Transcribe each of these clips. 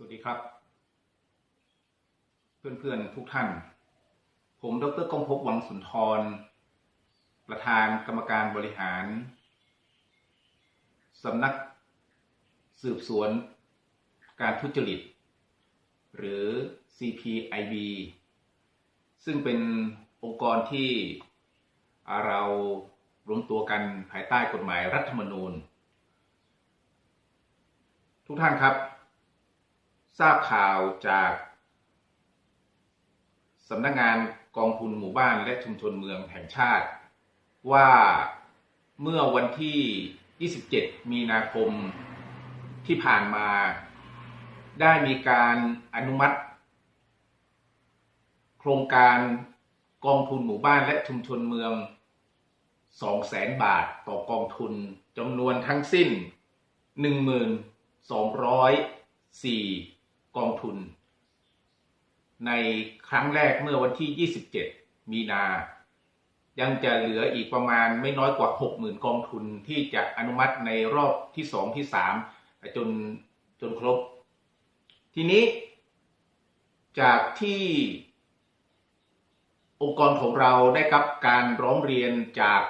สวัสดีครับ เพื่อนๆทุกท่าน ผมดรกองภพวังสุนทร ประธานกรรมการบริหารสำนักสืบสวนการทุจริต หรือ CPIB ซึ่งเป็นองค์กรที่เรารวมตัวกันภายใต้กฎหมายรัฐธรรมนูญ ทุกท่านครับ ทราบข่าวจากสำนักงงานกองทุนหมู่บ้านและชุมชนเมืองแห่งชาติ ว่าเมื่อวันที่ 27 มีนาคมที่ผ่านมาได้มีการอนุมัติ โครงการกองทุนหมู่บ้านและชุมชนเมือง 200,000 บาทต่อกองทุนจำนวนทั้งสิ้น 1204 กองทุน ในครั้งแรกเมื่อวันที่ 27 มีนา ยังจะเหลืออีกประมาณไม่น้อยกว่า 60,000 กองทุนที่จะอนุมัติในรอบที่ 2 ที่ 3 จนจนครบ ทีนี้ จากที่องค์กรของเราได้รับการร้องเรียนจาก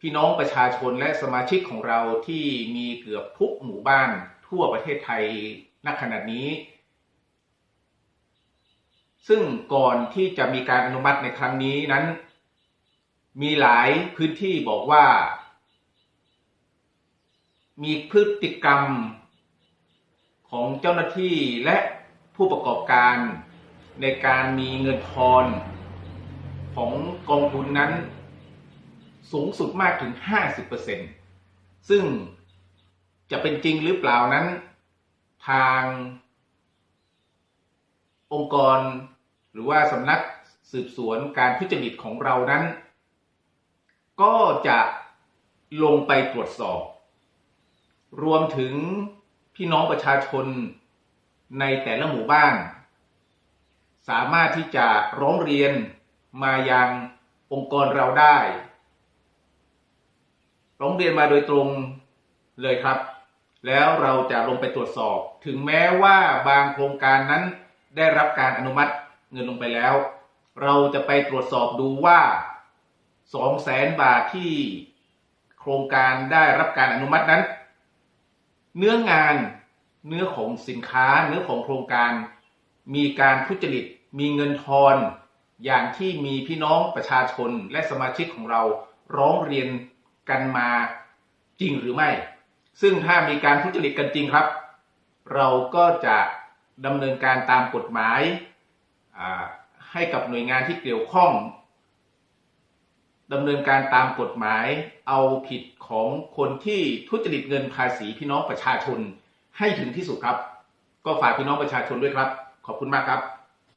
พี่น้องประชาชนและสมาชิกของเราที่มีเกือบทุกหมู่บ้านทั่วประเทศไทย ณขณะนี้ ซึ่งก่อนที่จะมีการอนุมัติในครั้งนี้นั้น มีหลายพื้นที่บอกว่า มีพฤติกรรมของเจ้าหน้าที่และผู้ประกอบการในการมีเงินทอนของกองทุนนั้น สูงสุดมากถึง 50%ซึ่งจะเป็นจริงหรือเปล่านั้น ทางองค์กร หรือว่าสำนักสืบสวนการทุจริตของเรานั้น ก็จะลงไปตรวจสอบ รวมถึงพี่น้องประชาชนในแต่ละหมู่บ้าน สามารถที่จะร้องเรียนมายังองค์กรเราได้ ร้องเรียนมาโดยตรงเลยครับ แล้วเราจะลงไปตรวจสอบ ถึงแม้ว่าบางโครงการนั้นได้รับการอนุมัติเงินลงไปแล้ว เราจะไปตรวจสอบดูว่า2แสนบาทที่โครงการได้รับการอนุมัตินั้น เนื้องานเนื้อของสินค้าเนื้อของโครงการ มีการทุจริต มีเงินทอนอย่างที่มีพี่น้องประชาชนและสมาชิกของเราร้องเรียนกันมาจริงหรือไม่ ซึ่งถ้ามีการทุจริตกันจริงครับ เราก็จะดำเนินการตามกฎหมายให้กับหน่วยงานที่เกี่ยวข้องดำเนินการตามกฎหมายเอาผิดของคนที่ทุจริตเงินภาษีพี่น้องประชาชนให้ถึงที่สุดครับ ก็ฝากพี่น้องประชาชนด้วยครับ ขอบคุณมากครับ